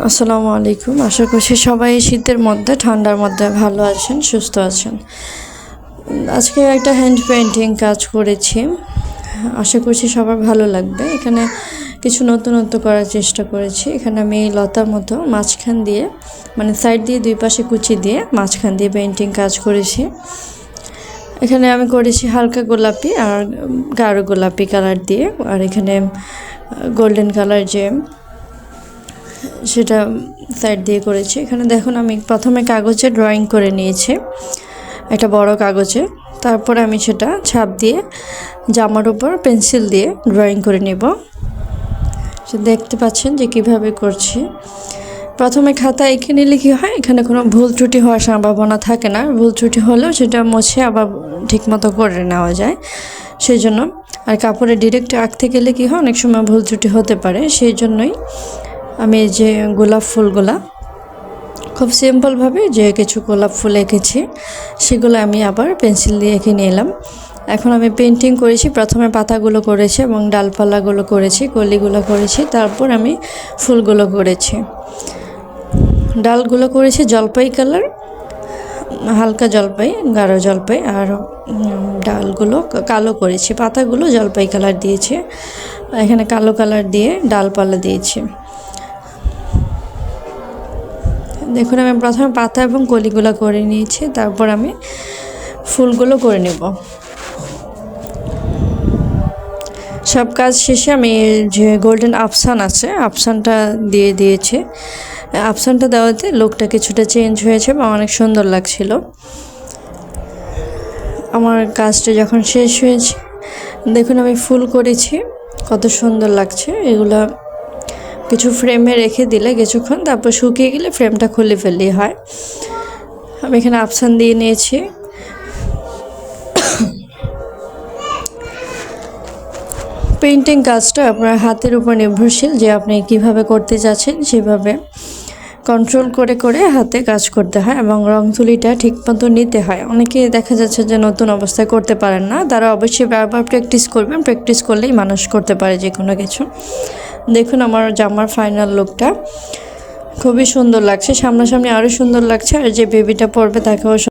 আসসালামু আলাইকুম। আশা করছি সবাই শীতের মধ্যে, ঠান্ডার মধ্যে ভালো আছেন, সুস্থ আছেন। আজকে একটা হ্যান্ড পেন্টিং কাজ করেছি। আশা করছি সবার ভালো লাগবে। এখানে কিছু নতুনত্ব করার চেষ্টা করেছি। এখানে আমি লতার মতো মাঝখান দিয়ে মানে সাইড দিয়ে দুই পাশে কুচি দিয়ে মাঝখান দিয়ে পেন্টিং কাজ করেছি। এখানে আমি করেছি হালকা গোলাপি আর গাঢ় গোলাপি কালার দিয়ে। আর এখানে গোল্ডেন কালার যে সেটা সাইড দিয়ে করেছি। এখানে দেখুন আমি প্রথমে কাগজে ড্রয়িং করে নিয়েছি, একটা বড় কাগজে। তারপরে আমি সেটা ছাপ দিয়ে, জামার উপর পেন্সিল দিয়ে ড্রয়িং করে নেব। দেখতে পাচ্ছেন যে কীভাবে করছি। প্রথমে খাতা এঁকে নিলে কী হয়, এখানে কোনো ভুল ত্রুটি হওয়ার সম্ভাবনা থাকে না। ভুল ত্রুটি হলেও সেটা মুছে আবার ঠিকমতো করে নেওয়া যায়। সেই জন্য আর কাপড়ে ডিরেক্ট আঁকতে গেলে কী হয়, অনেক সময় ভুল ত্রুটি হতে পারে। সেই জন্যই আমি যে গোলাপ ফুলগুলা খুব সিম্পলভাবে যে কিছু গোলাপ ফুল এঁকেছি, সেগুলো আমি আবার পেন্সিল দিয়ে এঁকে নিলাম। এখন আমি পেন্টিং করেছি, প্রথমে পাতাগুলো করেছি এবং ডালপালাগুলো করেছি, কলিগুলো করেছি, তারপর আমি ফুলগুলো করেছি। ডালগুলো করেছি জলপাই কালার, হালকা জলপাই, গাঢ় জলপাই আর ডালগুলো কালো করেছি, পাতাগুলো জলপাই কালার দিয়েছে। এখানে কালো কালার দিয়ে ডালপালা দিয়েছি। দেখুন, আমি প্রথমে পাতা এবং কলিগুলো করে নিয়েছি, তারপর আমি ফুলগুলো করে নেব। সব কাজ শেষে আমি যে গোল্ডেন আফসান আছে আফসানটা দিয়ে দিয়েছি। আফসানটা দেওয়াতে লোকটা কিছুটা চেঞ্জ হয়েছে বা অনেক সুন্দর লাগছিল। আমার কাজটা যখন শেষ হয়েছে, দেখুন, আমি ফুল করেছি, কত সুন্দর লাগছে, এগুলা কিছু ফ্রেমে রেখে দিলে কিছুক্ষণ, তারপর শুকিয়ে গেলে ফ্রেমটা খুলে ফেললেই হয়। আমি এখানে আফসান দিয়ে নিয়েছি। পেন্টিং কাজটা আপনার হাতের উপর নির্ভরশীল যে আপনি কীভাবে করতে যাচ্ছেন সেভাবে। কন্ট্রোল করে করে হাতে কাজ করতে হয় এবং রং তুলিটা ঠিক মতো নিতে হয়। অনেকে দেখা যাচ্ছে যে নতুন অবস্থায় করতে পারেন না। তারা অবশ্যই বারবার প্র্যাকটিস করবেন। প্র্যাকটিস করলেই মানুষ করতে পারে যে কোনো কিছু। দেখুন আমার জামার ফাইনাল লুকটা খুবই সুন্দর লাগছে। সামনাসামনি আরও সুন্দর লাগছে। আর যে বেবিটা পড়বে তাকেও